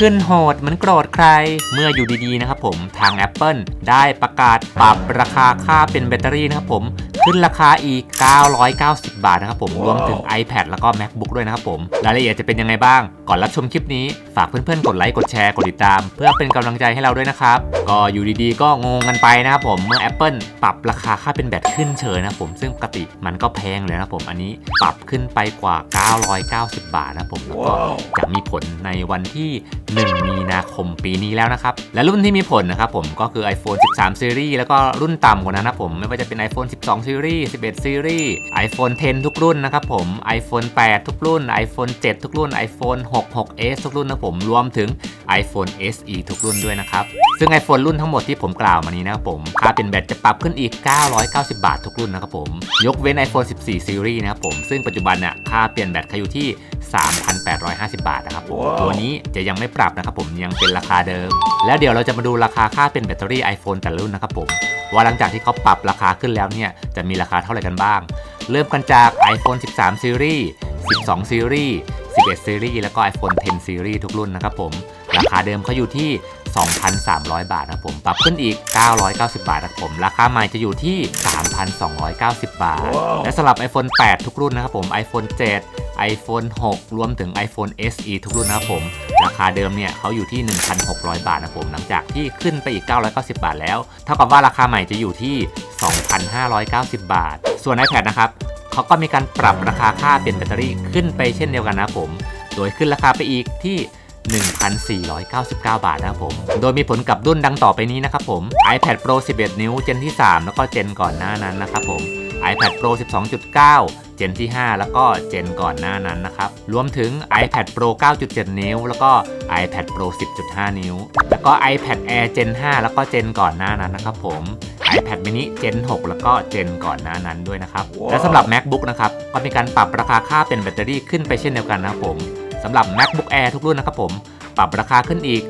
ขึ้นโหดเหมือนโกรธใคร เมื่ออยู่ดีๆนะครับผมทาง Apple ได้ประกาศปรับราคาค่าเป็นแบตเตอรี่นะครับผมขึ้นราคาอีก 990 บาทนะครับผม รวมถึง iPad แล้วก็ MacBook ด้วยนะครับผม รายละเอียดจะเป็นยังไงบ้าง ก่อนรับชมคลิปนี้ ฝากเพื่อนๆ กดไลค์ กดแชร์ กดติดตาม เพื่อเป็นกำลังใจให้เราด้วยนะครับ ก็อยู่ดีๆ ก็งงกันไปนะครับผม เมื่อ Apple ปรับราคาค่าเป็นแบตขึ้นเฉยนะครับผม ซึ่งปกติมันก็แพงเลยนะครับผม อันนี้ปรับขึ้นไปกว่า 990 บาทนะครับผม แล้วก็จะมีผลในวันที่1 มีนาคมปีนี้แล้วนะครับ และรุ่นที่มีผลนะครับผมก็คือ iPhone 13 Series แล้วก็รุ่นต่ำกว่านั้นนะผม ไม่ว่าจะเป็น iPhone 12 Series 11 Series iPhone 10 ทุกรุ่นนะครับผม iPhone 8 ทุกรุ่น iPhone 7 ทุกรุ่น iPhone 6 6s ทุกรุ่นนะผมรวมถึง iPhone SE ทุกรุ่นด้วยนะครับ ซึ่ง iPhone รุ่นทั้งหมดที่ผมกล่าวมานี้นะครับผม ค่าเป็นแบตจะปรับขึ้นอีก 990 บาททุกรุ่นนะครับผม ยกเว้น iPhone 14 Series นะครับผม ซึ่งปัจจุบันน่ะค่าเปลี่ยนแบตเขาอยู่ที่ 3,850 บาทนะครับผมตัวนี้จะยังไม่ปรับนะครับผมยังเป็นราคาเดิม แล้วเดี๋ยวเราจะมาดูราคาค่าเป็นแบตเตอรี่ iPhone แต่ละรุ่นนะครับผมว่าหลังจากที่เขาปรับราคาขึ้นแล้วเนี่ยจะมีราคาเท่าไหร่กันบ้าง เริ่มกันจาก iPhone 13 Series 12 Series 11 Series แล้วก็ iPhone 10 Series ทุกรุ่นนะครับผมราคาเดิมเขาอยู่ที่ 2,300 บาทนะครับผมปรับขึ้นอีก 990 บาทนะครับผม ราคาใหม่จะอยู่ที่ 3,290 บาทและสำหรับ iPhone 8 ทุกรุ่นนะครับผม iPhone 7 iPhone 6 รวมถึง iPhone SE ทุกรุ่นนะครับผม ราคาเดิมเนี่ยเขาอยู่ที่ 1,600 บาทนะครับผม หลังจากที่ขึ้นไปอีก 990 บาทแล้ว เท่ากับว่าราคาใหม่จะอยู่ที่ 2,590 บาท ส่วน iPad นะครับเขาก็มีการปรับราคาค่าเปลี่ยนแบตเตอรี่ขึ้นไปเช่นเดียวกันนะผม โดยขึ้นราคาไปอีกที่1,499 บาทนะครับผม โดยมีผลกับรุ่นดังต่อไปนี้นะครับผม iPad Pro 11 นิ้วเจนที่ 3 แล้วก็เจนก่อนหน้านั้นนะครับผม iPad Pro 12.9 เจนที่ 5 แล้วก็เจนก่อนหน้านั้นนะครับ รวมถึง iPad Pro 9.7 นิ้ว แล้วก็ iPad Pro 10.5 นิ้ว แล้วก็ iPad Air Gen 5 แล้วก็เจนก่อนหน้านั้นนะครับผม iPad mini Gen 6 แล้วก็เจนก่อนหน้านั้นด้วยนะครับและสำหรับ MacBook นะครับ ก็มีการปรับราคาค่าเป็นแบตเตอรี่ขึ้นไปเช่นเดียวกันนะครับผมสำหรับ MacBook Air ทุกรุ่นนะครับผม ปรับราคาขึ้นอีก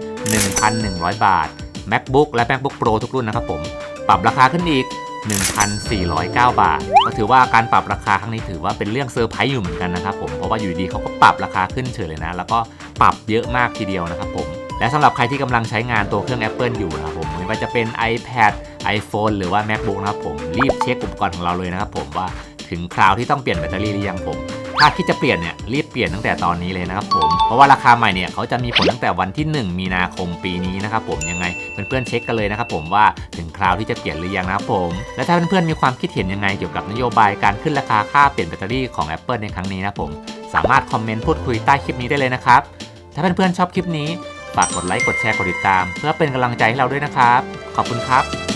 1,100 บาท MacBook และ MacBook Pro ทุกรุ่นนะครับผม ปรับราคาขึ้นอีก 1,409 บาท ก็ถือว่าการปรับราคาครั้งนี้ถือว่าเป็นเรื่องเซอร์ไพรส์อยู่เหมือนกันนะครับผม เพราะว่าอยู่ดีเขาก็ปรับราคาขึ้นเฉยเลยนะ แล้วก็ปรับเยอะมากทีเดียวนะครับผม และสำหรับใครที่กำลังใช้งานตัวเครื่อง Apple อยู่นะครับผมไม่ว่าจะเป็น iPad iPhone หรือว่า MacBook นะครับผมรีบเช็คอุปกรณ์ของเราเลยนะครับผมว่าถึงคราวที่ต้องเปลี่ยนแบตเตอรี่หรือยังผม ถ้าคิดจะเปลี่ยนเนี่ยรีบเปลี่ยนตั้งแต่ตอนนี้เลยนะครับผม เพราะว่าราคาใหม่เนี่ยเขาจะมีผลตั้งแต่วันที่ 1 มีนาคมปีนี้นะครับผมยังไงเพื่อนๆเช็คกันเลยนะครับผมว่าถึงคราวที่จะเปลี่ยนหรือยังนะครับผม และถ้าเพื่อนๆมีความคิดเห็นยังไงเกี่ยวกับนโยบายการขึ้นราคาค่าเปลี่ยนแบตเตอรี่ของ Apple ในครั้งนี้นะครับผมสามารถคอมเมนต์พูดคุยใต้คลิปนี้ได้เลยนะครับถ้าเพื่อนๆชอบคลิปนี้ฝากกดไลค์กดแชร์กดติดตาม เพื่อเป็นกำลังใจให้เราด้วยนะครับ ขอบคุณครับ